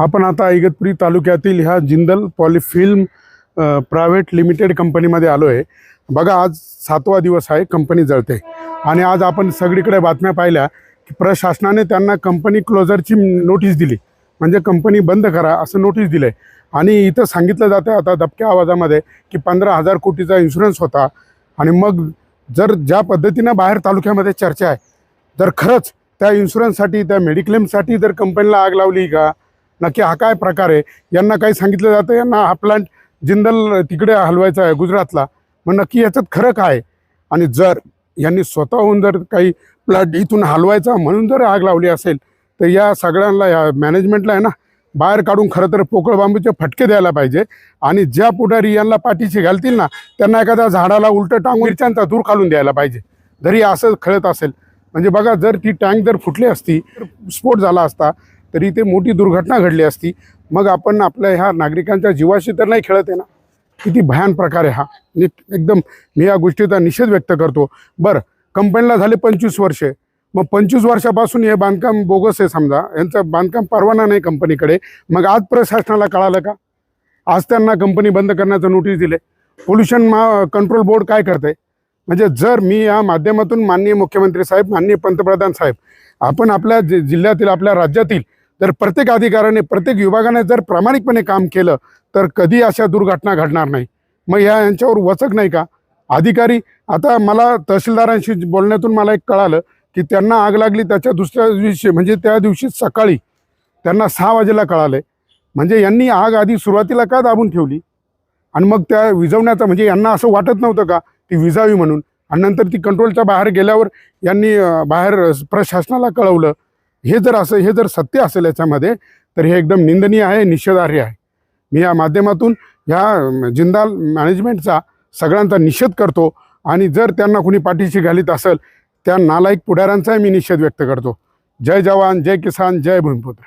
आपण आता इगतपुरी तालुक्यातील ह्या जिंदल पॉलिफिल्म प्रायव्हेट लिमिटेड कंपनीमध्ये आलो आहे बघा आज सातवा दिवस आहे कंपनी जळते. आणि आज आपण सगळीकडे बातम्या पाहिल्या की प्रशासनाने त्यांना कंपनी क्लोजरची नोटीस दिली. म्हणजे कंपनी बंद करा असं नोटीस दिलं आहे आणि इथं सांगितलं जातं आता दबक्या आवाजामध्ये की पंधरा हजार कोटीचा इन्शुरन्स होता. आणि मग जर ज्या पद्धतीनं बाहेर तालुक्यामध्ये चर्चा आहे जर खरंच त्या इन्शुरन्ससाठी त्या मेडिक्लेमसाठी जर कंपनीला आग लावली का? नक्की हा काय प्रकार आहे? यांना काही सांगितलं जातं? यांना हा प्लांट जिंदल तिकडे हलवायचा आहे गुजरातला. मग नक्की याच्यात खरं काय? आणि जर यांनी स्वतःहून जर काही प्लांट इथून हलवायचा म्हणून जर आग लावली असेल तर या सगळ्यांना या मॅनेजमेंटला आहे ना बाहेर काढून खरं तर पोकळ बांबूचे फटके द्यायला पाहिजे. आणि ज्या पुढारी यांना पाठीशी घालतील ना त्यांना एखाद्या झाडाला उलटं टांगून मिरच्यांचा दूर काढून द्यायला पाहिजे. जरी असं खळत असेल. म्हणजे बघा जर ती टँक जर फुटली असती स्फोट झाला असता तरी ते मोठी दुर्घटना घडली असती. मग आपण आपल्या ह्या नागरिकांच्या जीवाशी तर नाही खेळत आहे ना? किती भयान प्रकार आहे हा. नि एकदम मी या गोष्टीचा निषेध व्यक्त करतो. बरं कंपनीला झाले पंचवीस वर्षे. मग पंचवीस वर्षापासून हे बांधकाम बोगस आहे समजा. यांचं बांधकाम परवाना नाही कंपनीकडे. मग आज प्रशासनाला कळालं का? आज त्यांना कंपनी बंद करण्याचं नोटीस दिले. पोल्युशन मा कंट्रोल बोर्ड काय करते म्हणजे जर मी या माध्यमातून माननीय मुख्यमंत्री साहेब माननीय पंतप्रधान साहेब आपण आपल्या जि जिल्ह्यातील आपल्या राज्यातील जर प्रत्येक अधिकाऱ्याने प्रत्येक विभागाने जर प्रामाणिकपणे काम केलं तर कधी अशा दुर्घटना घडणार नाही. मग ह्या यांच्यावर वचक नाही का? अधिकारी आता मला तहसीलदारांशी बोलण्यातून मला एक कळालं की त्यांना आग लागली त्याच्या दुसऱ्या दिवशी म्हणजे त्या दिवशी सकाळी. त्यांना सहा वाजेला कळालं. म्हणजे यांनी आग आधी सुरुवातीला का दाबून ठेवली? आणि मग त्या विझवण्याचा म्हणजे यांना असं वाटत नव्हतं का? ती विजावी म्हणून. आणि नंतर ती कंट्रोलच्या बाहेर गेल्यावर यांनी बाहेर प्रशासनाला कळवलं. हे जर असं हे जर सत्य असेल याच्यामध्ये तर हे एकदम निंदनीय आहे निषेधार्ह आहे. मी या माध्यमातून ह्या जिंदाल मॅनेजमेंटचा सगळ्यांचा निषेध करतो आणि जर त्यांना कुणी पाठीशी घालीत असेल त्या नालायक पुढाऱ्यांचाही मी निषेध व्यक्त करतो. जय जवान जय किसान जय भूमिपुत्र